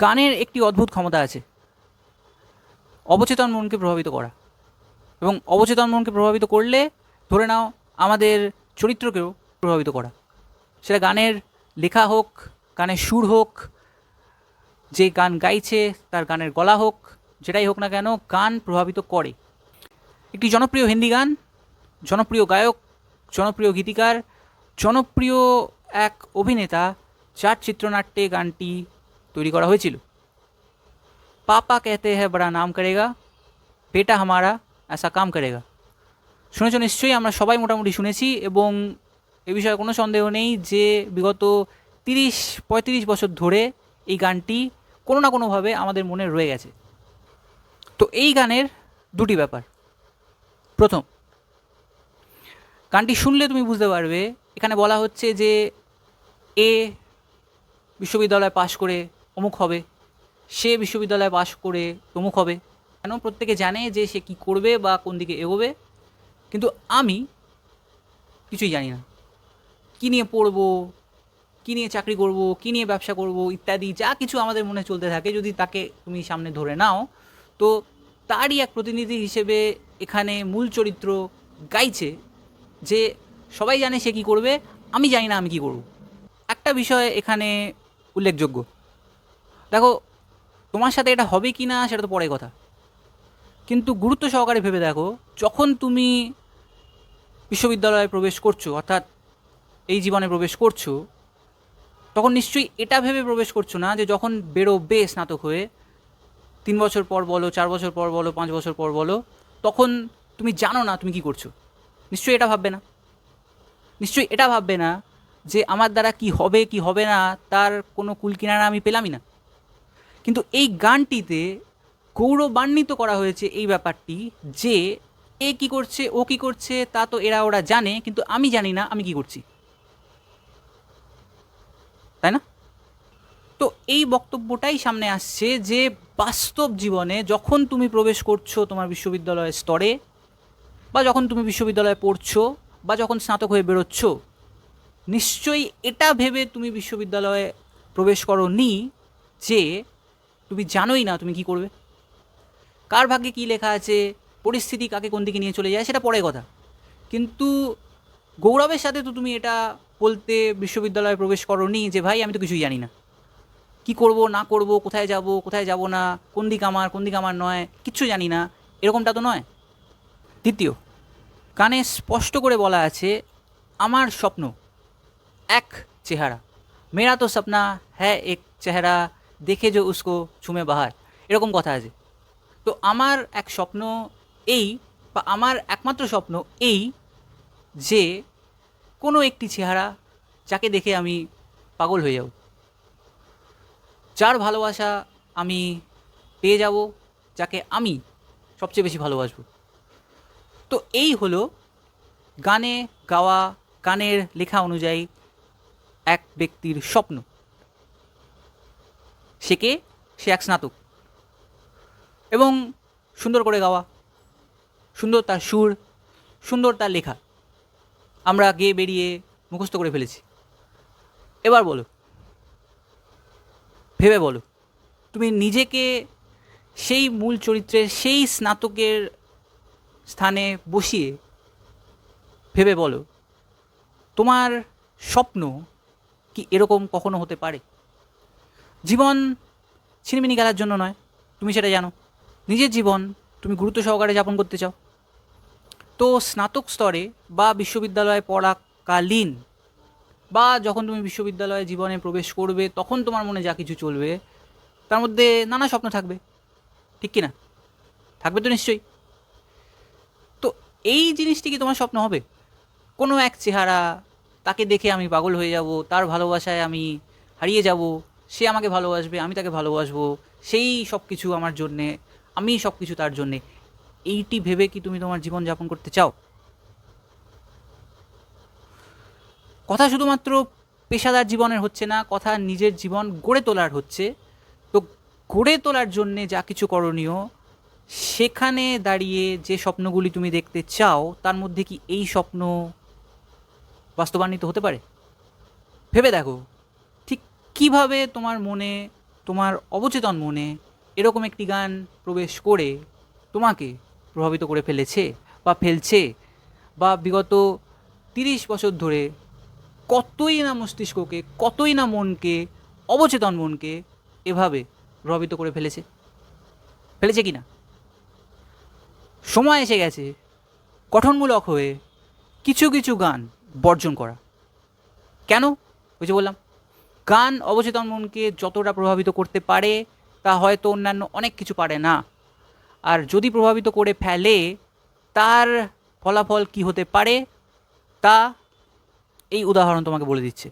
গানের একটি অদ্ভুত ক্ষমতা আছে। অবচেতন মনকে প্রভাবিত করা। এবং অবচেতন মনকে প্রভাবিত করলে, ধরে নাও, আমাদের চরিত্রকেও প্রভাবিত করা। সেটা গানের লেখা হোক, গানের সুর হোক, যে গান গাইছে, তার গানের গলা হোক, যেটাই হোক না কেন, গান প্রভাবিত করে। একটি জনপ্রিয় হিন্দি গান, জনপ্রিয় গায়ক, জনপ্রিয় গীতিকার, জনপ্রিয় এক অভিনেতা, যার চিত্রনাট্যে গানটি তৈরি করা হয়েছিল পাপা কেতে হ্যাঁ বড়া নাম করেগা বেটা হামারা এসা কাম করেগা শুনেছ নিশ্চয়ই আমরা সবাই মোটামুটি শুনেছি এবং এ বিষয়ে কোনো সন্দেহ নেই যে বিগত তিরিশ পঁয়ত্রিশ বছর ধরে এই গানটি কোনো না কোনোভাবে আমাদের মনে রয়ে গেছে তো এই গানের দুটি ব্যাপার প্রথম গানটি শুনলে তুমি বুঝতে পারবে এখানে বলা হচ্ছে যে এ বিশ্ববিদ্যালয় পাশ করে অমুক হবে। সে বিশ্ববিদ্যালয়ে পাশ করে অমুক হবে। কেন? প্রত্যেকে জানে যে সে কী করবে বা কোন দিকে এগোবে। কিন্তু আমি কিছুই জানি না। কী নিয়ে পড়ব, কী নিয়ে চাকরি করব, কী নিয়ে ব্যবসা করব ইত্যাদি যা কিছু আমাদের মনে চলতে থাকে। যদি তাকে তুমি সামনে ধরে নাও, তো তারই এক প্রতিনিধি হিসেবে এখানে মূল চরিত্র গাইছে যে সবাই জানে সে কী করবে, আমি জানি না আমি কী করব। একটা বিষয় এখানে উল্লেখযোগ্য। দেখো, তোমার সাথে এটা হবে কি না সেটা তো পরে কথা। কিন্তু গুরুত্ব সহকারে ভেবে দেখো, যখন তুমি বিশ্ববিদ্যালয়ে প্রবেশ করছ, অর্থাৎ এই জীবনে প্রবেশ করছ, তখন নিশ্চয়ই এটা ভেবে প্রবেশ করছ না যে যখন বেরোবে স্নাতক হয়ে, তিন বছর পর বলো, চার বছর পর বলো, পাঁচ বছর পর বলো, তখন তুমি জানো না তুমি কি করছ। নিশ্চয়ই এটা ভাববে না। নিশ্চয়ই এটা ভাববে না যে আমার দ্বারা কি হবে কি হবে না, তার কোনো কুলকিনারা আমি পেলামই না। কিন্তু এই গানটিতে গৌরবান্বিত করা হয়েছে এই ব্যাপারটি যে এ কি করছে, ও কি করছে, তা তো এরা ওরা জানে, কিন্তু আমি জানি না আমি কি করছি। তাই না? তো এই বক্তব্যটাই সামনে আসছে যে বাস্তব জীবনে যখন তুমি প্রবেশ করছ তোমার বিশ্ববিদ্যালয়ের স্তরে, বা যখন তুমি বিশ্ববিদ্যালয়ে পড়ছো, বা যখন স্নাতক হয়ে বেরোচ্ছ, নিশ্চয়ই এটা ভেবে তুমি বিশ্ববিদ্যালয়ে প্রবেশ করো নি যে তুমি জানোই না তুমি কি করবে। কার ভাগ্যে কী লেখা আছে, পরিস্থিতি কাকে কোন দিকে নিয়ে চলে যায়, সেটা পরে কথা। কিন্তু গৌরবের সাথে তো তুমি এটা বলতে বিশ্ববিদ্যালয়ে প্রবেশ করনি যে, ভাই, আমি তো কিছুই জানি না। কি করব, না করব, কোথায় যাব কোথায় যাব না, কোন দিক আমার, কোন দিক আমার নয়, কিচ্ছু জানি না। এরকমটা তো নয়। দ্বিতীয় গানে স্পষ্ট করে বলা আছে, আমার স্বপ্ন এক চেহারা। মেরা তো সপনা হ্যাঁ এক চেহারা। দেখে যে উসকো ছুমে বাহার। এরকম কথা আছে। তো আমার এক স্বপ্ন এই বা আমার একমাত্র স্বপ্ন এই যে কোনো একটি চেহারা যাকে দেখে আমি পাগল হয়ে যাব। যার ভালোবাসা আমি পেয়ে যাব, যাকে আমি সবচেয়ে বেশি ভালোবাসবো। তো এই হলো গানে গাওয়া, গানের লেখা অনুযায়ী এক ব্যক্তির স্বপ্ন। সে কে? সে এক স্নাতক। এবং সুন্দর করে গাওয়া। সুন্দর তার সুর, সুন্দর তার লেখা। আমরা গেয়ে বেরিয়ে মুখস্থ করে ফেলেছি। এবার বলো, ভেবে বলো, তুমি নিজেকে সেই মূল চরিত্রের সেই স্নাতকের স্থানে বসিয়ে ভেবে বলো, তোমার স্বপ্ন কি এরকম কখনো হতে পারে? জীবন ছিনিমিনি খেলার জন্য নয়, তুমি সেটা জানো। নিজের জীবন তুমি গুরুত্ব সহকারে যাপন করতে চাও। তো স্নাতক স্তরে বা বিশ্ববিদ্যালয়ে পড়াকালীন বা যখন তুমি বিশ্ববিদ্যালয়ে জীবনে প্রবেশ করবে, তখন তোমার মনে যা কিছু চলবে, তার মধ্যে নানা স্বপ্ন থাকবে। ঠিক কি না থাকবে তো নিশ্চয়ই। তো এই জিনিসটি কি তোমার স্বপ্ন হবে? কোনো এক চেহারা, তাকে দেখে আমি পাগল হয়ে যাব, তার ভালোবাসায় আমি হারিয়ে যাব সে আমাকে ভালোবাসবে, আমি তাকে ভালোবাসবো, সেই সব কিছু আমার জন্যে, আমি সব কিছু তার জন্যে। এইটি ভেবে কি তুমি তোমার জীবন যাপন করতে চাও? কথা শুধুমাত্র পেশাদার জীবনের হচ্ছে না, কথা নিজের জীবন গড়ে তোলার হচ্ছে। তো গড়ে তোলার জন্যে যা কিছু করণীয়, সেখানে দাঁড়িয়ে যে স্বপ্নগুলি তুমি দেখতে চাও, তার মধ্যে কি এই স্বপ্ন বাস্তবান্বিত হতে পারে? ভেবে দেখো। কীভাবে তোমার মনে, তোমার অবচেতন মনে এরকম একটি গান প্রবেশ করে তোমাকে প্রভাবিত করে ফেলেছে বা ফেলছে বা বিগত তিরিশ বছর ধরে কতই না মস্তিষ্ককে, কতই না মনকে, অবচেতন মনকে এভাবে প্রভাবিত করে ফেলেছে? ফেলেছে কি না? সময় এসে গেছে, গঠনমূলক হয়ে কিছু কিছু গান বর্জন করা। কেন? ওই যে বললাম গান অবচেতন মনকে যতটা প্রভাবিত করতে পারে, তা হয়তো অন্যান্য অনেক কিছু পারে না। আর যদি প্রভাবিত করে ফেলে, তার ফলাফল কি হতে পারে? তা এই উদাহরণ তোমাকে বলে দিচ্ছে।